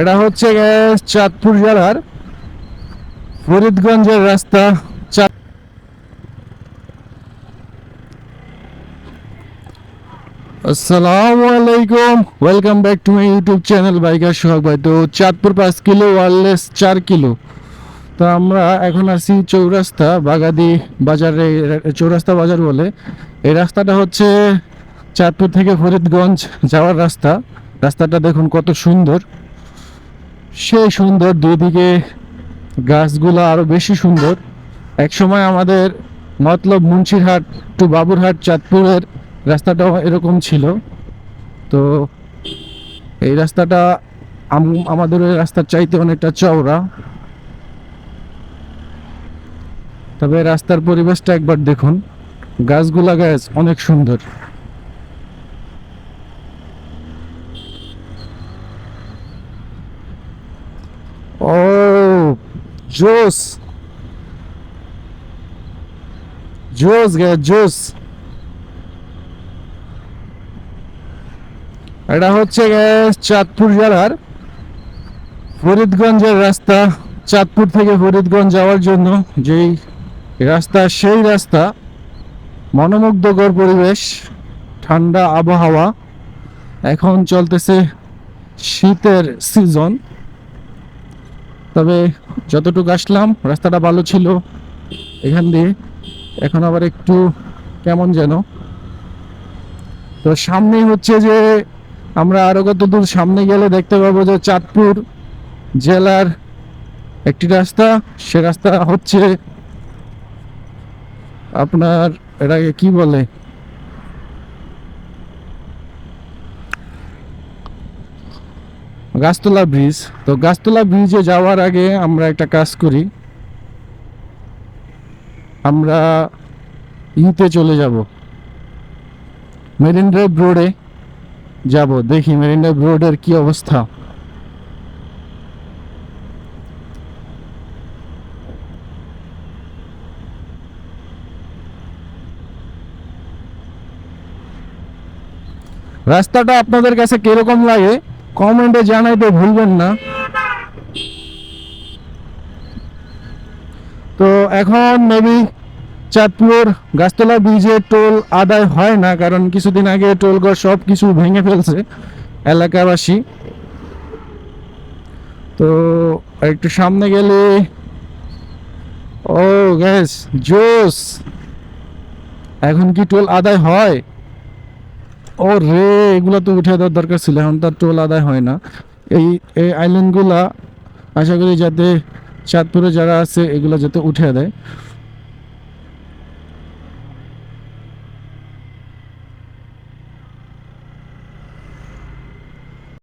এটা হচ্ছে চাঁদপুর জেলার ফরিদগঞ্জের রাস্তা। আসসালামু আলাইকুম। Welcome back to my YouTube channel biker Sohag ভাই। তো চাঁদপুর পাঁচ কিলো, ওয়ারলেস চার কিলো। তো আমরা এখন আছি চৌরাস্তা বাগাদি বাজারে চৌরাস্তা বাজার বলে। এই রাস্তাটা হচ্ছে চাঁদপুর থেকে ফরিদগঞ্জ যাওয়ার রাস্তা। রাস্তাটা দেখুন কত সুন্দর। সেই সুন্দর দুদিকে গাছগুলো আরও বেশি সুন্দর। এক সময় আমাদের মতলব মুন্সিরহাট টু বাবুরহাট চাঁদপুরের রাস্তাটাও এরকম ছিল। তো এই রাস্তাটা আম- আমাদের ওই রাস্তার চাইতে অনেকটা চওড়া। তবে রাস্তার পরিবেশটা একবার দেখুন। গাছগুলা গাছ অনেক সুন্দর। ও জোস জোস গে জোস এটা হচ্ছে চাঁদপুর জেলার ফরিদগঞ্জের রাস্তা। চাঁদপুর থেকে ফরিদগঞ্জ যাওয়ার জন্য যেই রাস্তা, সেই রাস্তা মনোমুগ্ধকর পরিবেশ, ঠান্ডা আবহাওয়া। এখন চলতেছে শীতের সিজন তবে যতটুকু আসলাম, রাস্তাটা ভালো ছিল। এখান দিয়ে এখন আবার একটু কেমন যেন। তো সামনেই হচ্ছে যে আমরা আরও কত দূর সামনে গেলে দেখতে পাবো যে চাঁদপুর জেলার একটি রাস্তা। সে রাস্তা হচ্ছে আপনার, এটাকে কি বলে? গাছতলা ব্রিজ। তো গাছতলা ব্রিজে যাওয়ার আগে আমরা একটা কাজ করি। আমরা ইতে চলে যাব। মেরিন ড্রাইভ রোডে যাব। দেখি মেরিন ড্রাইভ রোডের কি অবস্থা। রাস্তাটা আপনাদের কাছে কীরকম লাগে? কমেন্টে জানাইতে ভুলবেন না। তো এখন মেবি চাঁদপুর গাছতলা ব্রিজে টোল আদায় হয় না, কারণ কিছুদিন আগে টোল ঘর সব কিছু ভেঙে ফেলছে এলাকাবাসী। তো একটু সামনে গেলে, ও গ্যাস জোস! এখন কি টোল আদায় হয়? ও রে এগুলো তো উঠে দেওয়ার দরকার ছিল, এখন তার টোল আদায় হয় না। এই এই আইল্যান্ডগুলা আশা করি যাতে চাঁদপুরে যারা আছে, এগুলো যাতে উঠে দেয়।